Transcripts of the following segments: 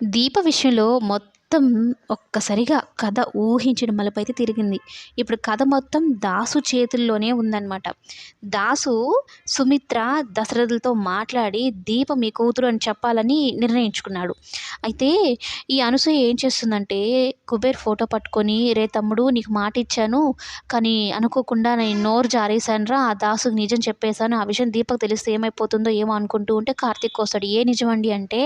దీప విషయంలో మొత్తం మొత్తం ఒక్కసారిగా కథ ఊహించిన మలుపైతే తిరిగింది. ఇప్పుడు కథ మొత్తం దాసు చేతుల్లోనే ఉందన్నమాట. దాసు సుమిత్ర దశరథులతో మాట్లాడి దీప మీ కూతురు అని చెప్పాలని నిర్ణయించుకున్నాడు. అయితే ఈ అనసూయ ఏం చేస్తుందంటే కుబేర్ ఫోటో పట్టుకొని రే తమ్ముడు నీకు మాట ఇచ్చాను కానీ అనుకోకుండా నేను నోరు జారేశానురా ఆ దాసుకు నిజం చెప్పేశాను ఆ విషయం దీపకు తెలిస్తే ఏమైపోతుందో ఏమో అనుకుంటూ ఉంటే కార్తీక్ వస్తాడు. ఏ నిజం అండి అంటే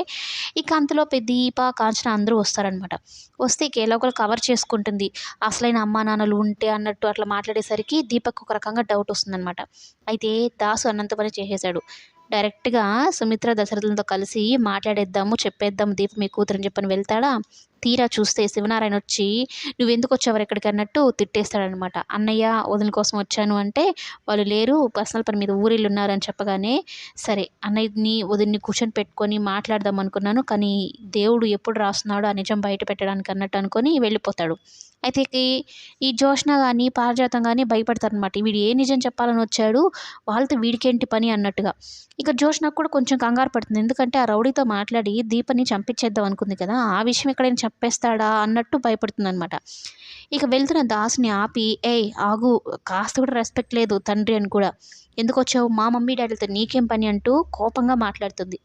ఇక అంతలోపే దీప కాంచన అందరూ వస్తారనమాట వస్తే ఇక ఒకరు కవర్ చేసుకుంటుంది. అసలైన అమ్మా నాన్నలు ఉంటే అన్నట్టు అట్లా మాట్లాడేసరికి దీపక్ ఒక రకంగా డౌట్ వస్తుందన్నమాట. అయితే దాసు అన్నంత పని చేసేశాడు డైరెక్ట్గా సుమిత్ర దశరథులతో కలిసి మాట్లాడేద్దాము చెప్పేద్దాం దీప మీ కూతురు అని చెప్పని వెళ్తాడా? తీరా చూస్తే శివనారాయణ వచ్చి నువ్వు ఎందుకు వచ్చావు ఎక్కడికి అన్నట్టు తిట్టేస్తాడనమాట అన్నయ్య వదిన కోసం వచ్చాను అంటే వాళ్ళు లేరు పర్సనల్ పని మీద ఊరిళ్ళు ఉన్నారని చెప్పగానే సరే అన్నయ్యని వదిన్ని కూర్చొని పెట్టుకొని మాట్లాడదాం అనుకున్నాను కానీ దేవుడు ఎప్పుడు రాస్తున్నాడో ఆ నిజం బయట పెట్టడానికి అన్నట్టు అనుకొని వెళ్ళిపోతాడు. అయితే ఈ- ఈ జోష్న కానీ పారిజాతం కానీ భయపడతారనమాట వీడు ఏ నిజం చెప్పాలని వచ్చాడు వాళ్ళతో వీడికేంటి పని అన్నట్టుగా. ఇక జోష్ణకు కూడా కొంచెం కంగారు పడుతుంది. ఎందుకంటే ఆ రౌడీతో మాట్లాడి దీపని చంపించేద్దాం అనుకుంది కదా ఆ విషయం ఎక్కడైనా చెప్పేస్తాడా అన్నట్టు భయపడుతుంది అనమాట ఇక వెళ్తున్న దాసుని ఆపి ఏయ్ ఆగు కాస్త కూడా రెస్పెక్ట్ లేదు తండ్రి అని కూడా. ఎందుకు వచ్చావు? మా మమ్మీ డాడీలతో నీకేం పని? అంటూ కోపంగా మాట్లాడుతుంది.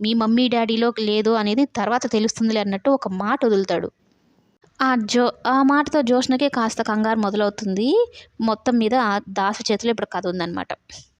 మీ మమ్మీ డాడీలో లేదు అనేది తర్వాత తెలుస్తుందిలే అన్నట్టు ఒక మాట వదులుతాడు. ఆ జో ఆ మాటతో జోష్నకే కాస్త కంగారు మొదలవుతుంది. మొత్తం మీద దాసు చేతిలో ఇప్పుడు కథ ఉందన్నమాట.